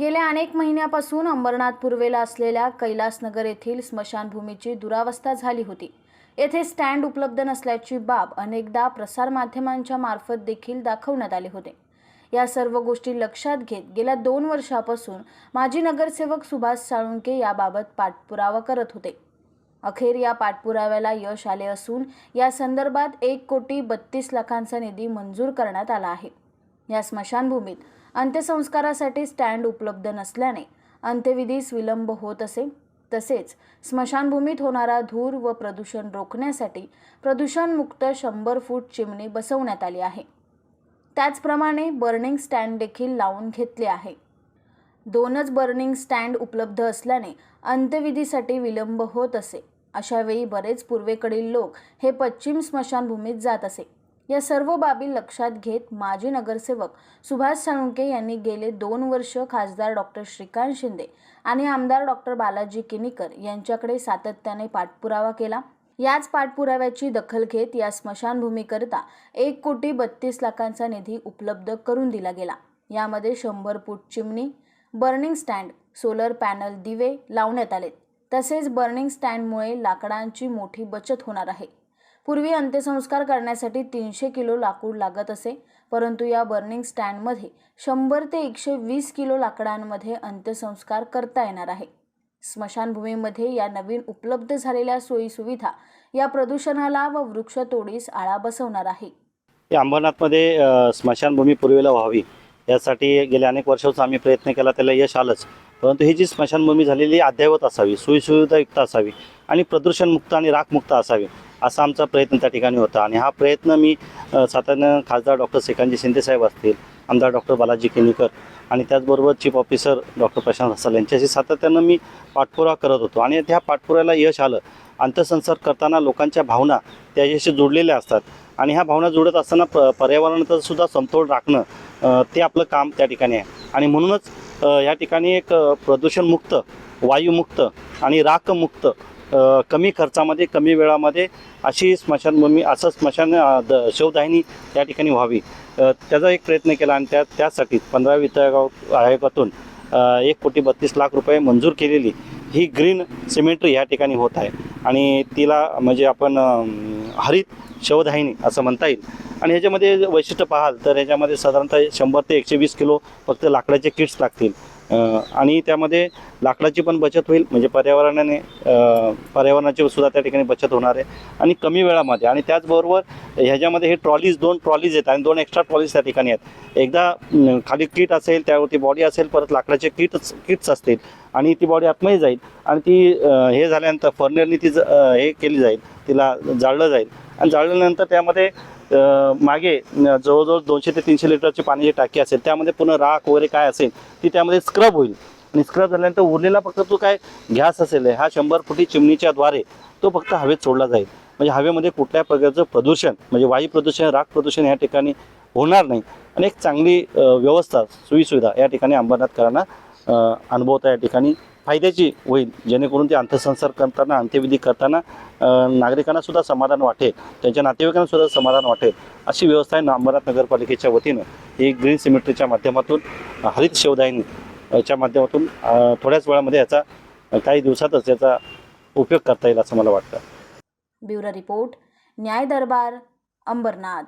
गेल्या अनेक महिन्यापासून अंबरनाथ पूर्वेला असलेल्या कैलासनगर येथील स्मशानभूमीची दुरावस्था झाली होती. येथे स्टँड उपलब्ध नसल्याची बाब अनेकदा प्रसारमाध्यमांच्या मार्फत देखील दाखवण्यात आले होते. या सर्व गोष्टी लक्षात घेत गेल्या दोन वर्षापासून माजी नगरसेवक सुभाष साळुंके याबाबत पाठपुरावा करत होते. अखेर या पाठपुराव्याला यश आले असून या संदर्भात एक कोटी बत्तीस लाखांचा निधी मंजूर करण्यात आला आहे. या स्मशानभूमीत अंत्यसंस्कारासाठी स्टँड उपलब्ध नसल्याने अंत्यविधीस विलंब होत असे. तसेच स्मशानभूमीत होणारा धूर व प्रदूषण रोखण्यासाठी प्रदूषणमुक्त शंभर फूट चिमणी बसवण्यात आली आहे. त्याचप्रमाणे बर्निंग स्टँड देखील लावून घेतले आहे. दोनच बर्निंग स्टँड उपलब्ध असल्याने अंत्यविधीसाठी विलंब होत असे. अशावेळी बरेच पूर्वेकडील लोक हे पश्चिम स्मशानभूमीत जात असे. या सर्व बाबी लक्षात घेत माजी नगरसेवक सुभाष साळुंके यांनी गेले दोन वर्ष खासदार डॉक्टर श्रीकांत शिंदे आणि आमदार डॉक्टर बालाजी किनीकर यांच्याकडे सातत्याने पाठपुरावा केला. याच पाठपुराव्याची दखल घेत या स्मशानभूमीकरता एक कोटी बत्तीस लाखांचा निधी उपलब्ध करून दिला गेला. यामध्ये शंभर फूट चिमणी बर्निंग स्टँड सोलर पॅनल दिवे लावण्यात आले तसेच बर्निंग स्टँडमुळे लाकडांची मोठी बचत होणार आहे. पूर्वी अंत्यसंस्कार करण्यासाठी तीनशे किलो लाकूड लागत असे परंतु या बर्निंग स्टँडमध्ये शंभर ते एकशे वीस किलो लाकडांमध्ये अंत्यसंस्कार करता येणार आहे. स्मशानभूमीमध्ये या नवीन उपलब्ध झालेल्या सोयीसुविधा या प्रदूषणाला व वृक्षतोडीस आळा बसवणार आहे. अंबरनाथमध्ये स्मशानभूमी पूर्वेला व्हावी यासाठी गेल्या अनेक वर्षाचा आम्ही प्रयत्न केला त्याला यश आलंच. परंतु ही जी स्मशानभूमी झालेली अद्ययावत असावी सोयीसुविधायुक्त असावी आणि प्रदूषणमुक्त आणि राखमुक्त असावी असा आमचा प्रयत्न त्या ठिकाणी होता. आणि हा प्रयत्न मी सातत्यानं खासदार डॉक्टर श्रीकांतजी शिंदेसाहेब असतील आमदार डॉक्टर बालाजी केनीकर आणि त्याचबरोबर chief officer doctor Prashant Hasal यांच्याशी सातत्यानं मी पाठपुरावा करत होतो. आणि त्या पाठपुराव्याला यश आलं. अंत्यसंस्कार करताना लोकांच्या भावना त्याच्याशी जोडलेल्या असतात. आणि ह्या भावना जोडत असताना प पर्यावरणाचा सुद्धा समतोल राखणं ते आपलं काम त्या ठिकाणी आहे. आणि म्हणूनच या ठिकाणी एक प्रदूषणमुक्त वायुमुक्त आणि राखमुक्त कमी खर्चामध्ये कमी वेळामध्ये अशी स्मशानभूमी असं स्मशान द शवदाहिनी त्या ठिकाणी व्हावी. त्याचा एक प्रयत्न केला आणि त्या त्यासाठी पंधरा वित्त आयोग आयोगातून एक कोटी बत्तीस लाख रुपये मंजूर केलेली ही ग्रीन सिमेंट्री ह्या ठिकाणी होत आहे. आणि तिला म्हणजे आपण हरित शवदाहिनी असं म्हणता येईल. आणि ह्याच्यामध्ये वैशिष्ट्य पाहाल तर ह्याच्यामध्ये साधारणतः शंभर ते एकशे वीस किलो फक्त लाकडाचे किट्स लागतील. आणि त्यामध्ये लाकडाची पण बचत होईल म्हणजे पर्यावरणाने पर्यावरणाची सुद्धा त्या ठिकाणी बचत होणार आहे. आणि कमी वेळामध्ये आणि त्याचबरोबर ह्याच्यामध्ये हे ट्रॉलीज दोन ट्रॉलीज आहेत आणि दोन एक्स्ट्रा ट्रॉलीज त्या ठिकाणी आहेत. एकदा खाली किट असेल त्यावरती बॉडी असेल परत लाकडाचे किटच किट्स असतील आणि ती बॉडी आतमध्ये जाईल आणि ती हे झाल्यानंतर फर्नेरनी ती हे केली जाईल तिला जाळलं जाईल. आणि जाळल्यानंतर त्यामध्ये मागे जवळजवळ दोनशे ते तीनशे लिटरची पाण्याची टाकी असेल त्यामध्ये पुन्हा राख वगैरे काय असेल ती त्यामध्ये स्क्रब होईल. आणि स्क्रब झाल्यानंतर उरलेला फक्त तो काय गॅस असेल हा शंभर फुटी चिमणीच्या द्वारे तो फक्त हवेत सोडला जाईल. म्हणजे हवेमध्ये कुठल्या प्रकारचं प्रदूषण म्हणजे वायू प्रदूषण राख प्रदूषण या ठिकाणी होणार नाही. आणि एक चांगली व्यवस्था सोयीसुविधा या ठिकाणी अंबरनाथकरांना करायला अनुभवता या ठिकाणी फायद्याची होईल. जेणेकरून ते अंत्यसंस्कार करताना अंत्यविधी करताना नागरिकांना सुद्धा समाधान वाटेल. त्यांच्या नातेवाईकांना सुद्धा समाधान वाटेल. अशी व्यवस्था आहे अंबरनाथ नगरपालिकेच्या वतीनं. ही ग्रीन सिमेट्रीच्या माध्यमातून हरित शिवदायनी च्या माध्यमातून थोड्याच वेळामध्ये याचा काही दिवसातच याचा उपयोग करता येईल असं मला वाटतं. ब्युरो रिपोर्ट न्याय दरबार अंबरनाथ.